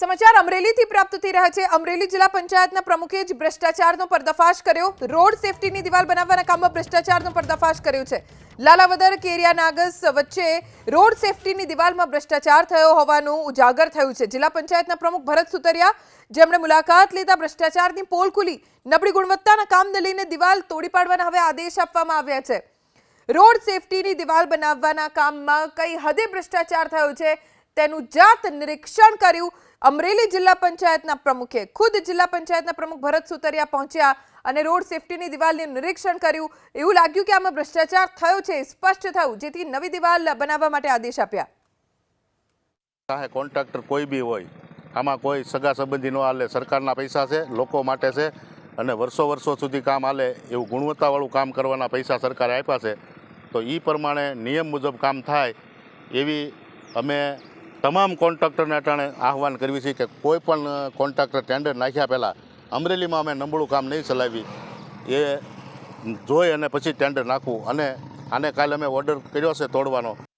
સમાચાર અમરેલીથી પ્રાપ્ત થઈ રહ્યા છે. અમરેલી જિલ્લા પંચાયતના પ્રમુખે જ ભ્રષ્ટાચારનો પર્દાફાશ કર્યો. રોડ સેફટીની દિવાલ બનાવવાના કામમાં ભ્રષ્ટાચારનો પર્દાફાશ કર્યો છે. લાલાવદર, કેરિયા, નાગસ વચ્ચે રોડ સેફટીની દિવાલમાં ભ્રષ્ટાચાર થયો હોવાનું ઉજાગર થયું છે. જિલ્લા પંચાયતના પ્રમુખ ભરત સુતરિયા જેમણે મુલાકાત લેતા ભ્રષ્ટાચારની પોલ ખુલી. નબળી ગુણવત્તાના કામને લઈને દિવાલ તોડી પાડવાના હવે આદેશ આપવામાં આવ્યા છે. રોડ સેફટીની દિવાલ બનાવવાના કામમાં કઈ હદે ભ્રષ્ટાચાર થયો છે? તેનું જાત નિરીક્ષણ કર્યું. અમરેલી જિલ્લા પંચાયતના પ્રમુખે ખુદ જિલ્લા પંચાયતના પ્રમુખ ભરત સુતરિયા પહોંચ્યા અને રોડ સેફટીની દિવાલનું નિરીક્ષણ કર્યું. એવું લાગ્યું કે આમાં ભ્રષ્ટાચાર થયો છે સ્પષ્ટ થયું. જેથી નવી દિવાલ બનાવવા માટે આદેશ આપ્યા. ચાહે કોન્ટ્રાક્ટર કોઈ બી હોય, આમાં કોઈ સગા સંબંધી ન હાલે, સરકારના પૈસા છે, લોકો માટે છે, અને વર્ષો વર્ષો સુધી કામ હાલે એવું ગુણવત્તાવાળું કામ કરવાના પૈસા સરકારે આપ્યા છે, તો એ પ્રમાણે નિયમ મુજબ કામ થાય એવી અમે તમામ કોન્ટ્રાક્ટરને અટાણે આહવાન કરવી છે કે કોઈ પણ કોન્ટ્રાક્ટર ટેન્ડર નાખ્યા પહેલાં અમરેલીમાં અમે નબળું કામ નહીં ચલાવી. એ જોઈ અને પછી ટેન્ડર નાખવું અને આને કાલે અમે ઓર્ડર કર્યો છે તોડવાનો.